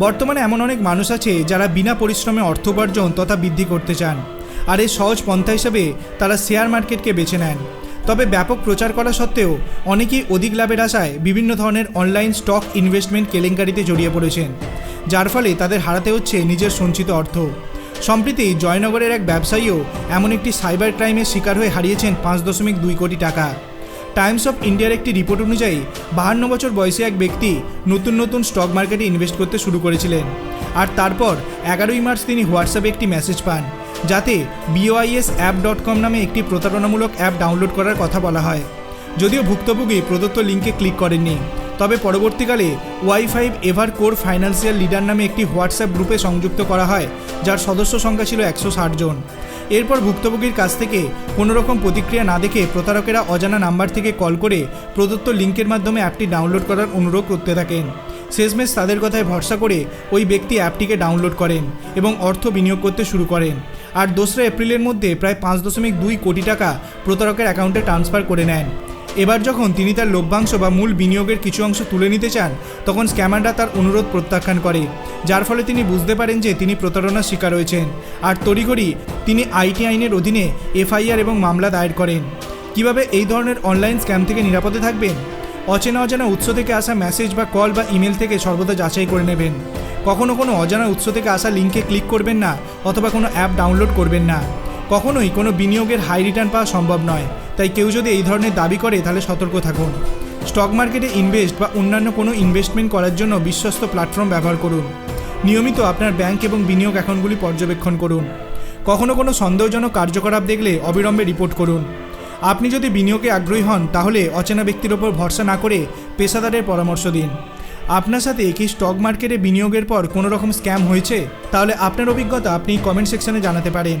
বর্তমানে এমন অনেক মানুষ আছে যারা বিনা পরিশ্রমে অর্থ উপার্জন তথা বৃদ্ধি করতে চান আর এর সহজ পন্থা হিসেবে তারা শেয়ার মার্কেটকে বেছে নেন। তবে ব্যাপক প্রচার করা সত্ত্বেও অনেকেই অধিক লাভের আশায় বিভিন্ন ধরনের অনলাইন স্টক ইনভেস্টমেন্ট কেলেঙ্কারিতে জড়িয়ে পড়েছেন, যার ফলে তাদের হারাতে হচ্ছে নিজের সঞ্চিত অর্থ। সম্প্রতি জয়নগরের এক ব্যবসায়ীও এমন একটি সাইবার ক্রাইমের শিকার হয়ে হারিয়েছেন পাঁচ দশমিক দুই কোটি টাকা। টাইমস অফ ইন্ডিয়ার একটি রিপোর্ট অনুযায়ী বাহান্ন বছর বয়সী এক ব্যক্তি নতুন নতুন স্টক মার্কেটে ইনভেস্ট করতে শুরু করেছিলেন। আর তারপর এগারোই মার্চ তিনি হোয়াটসঅ্যাপে একটি মেসেজ পান, যাতে বিওআইএস অ্যাপ ডট কম নামে একটি প্রতারণামূলক অ্যাপ ডাউনলোড করার কথা বলা হয়। যদিও ভুক্তভোগী প্রদত্ত লিঙ্কে ক্লিক করেননি। তবে পরবর্তীকালে Y five ever core financial leader নামে একটি হোয়াটসঅ্যাপ গ্রুপে সংযুক্ত করা হয়, যার সদস্য সংখ্যা ছিল একশো ষাট জন। এরপর ভুক্তভোগীর কাছ থেকে কোনোরকম প্রতিক্রিয়া না দেখে প্রতারকেরা অজানা নাম্বার থেকে কল করে প্রদত্ত লিঙ্কের মাধ্যমে অ্যাপটি ডাউনলোড করার অনুরোধ করতে থাকেন। শেষমেশ তাদের কথায় ভরসা করে ওই ব্যক্তি অ্যাপটিকে ডাউনলোড করেন এবং অর্থ বিনিয়োগ করতে শুরু করেন। আর দোসরা এপ্রিলের মধ্যে প্রায় পাঁচ দশমিক দুই কোটি টাকা প্রতারকের অ্যাকাউন্টে ট্রান্সফার করে নেন। এবার যখন তিনি তার লভ্যাংশ বা মূল বিনিয়োগের কিছু অংশ তুলে নিতে চান, তখন স্ক্যামাররা তার অনুরোধ প্রত্যাখ্যান করে, যার ফলে তিনি বুঝতে পারেন যে তিনি প্রতারণার শিকার হয়েছেন। আর তড়িঘড়ি তিনি আইটি আইনের অধীনে এফআইআর এবং মামলা দায়ের করেন। কীভাবে এই ধরনের অনলাইন স্ক্যাম থেকে নিরাপদে থাকবেন? অচেনা অজানা উৎস থেকে আসা মেসেজ বা কল বা ইমেল থেকে সর্বদা যাচাই করে নেবেন। কখনো কোনো অজানা উৎস থেকে আসা লিঙ্কে ক্লিক করবেন না, অথবা কোনো অ্যাপ ডাউনলোড করবেন না। কখনোই কোনো বিনিয়োগের হাই রিটার্ন পাওয়া সম্ভব নয়। তাই কেউ যদি এই ধরনের দাবি করে, তাহলে সতর্ক থাকুন। স্টক মার্কেটে ইনভেস্ট বা অন্যান্য কোনো ইনভেস্টমেন্ট করার জন্য বিশ্বস্ত প্ল্যাটফর্ম ব্যবহার করুন। নিয়মিত আপনার ব্যাংক এবং বিনিয়োগ অ্যাকাউন্টগুলি পর্যবেক্ষণ করুন। কখনো কোনো সন্দেহজনক কার্যকলাপ দেখলে অবিলম্বে রিপোর্ট করুন। আপনি যদি বিনিয়োগে আগ্রহী হন, তাহলে অচেনা ব্যক্তির ওপর ভরসা না করে পেশাদারের পরামর্শ দিন। আপনার সাথে কি স্টক মার্কেটে বিনিয়োগের পর কোনো রকম স্ক্যাম হয়েছে? তাহলে আপনার অভিজ্ঞতা আপনি কমেন্ট সেকশনে জানাতে পারেন।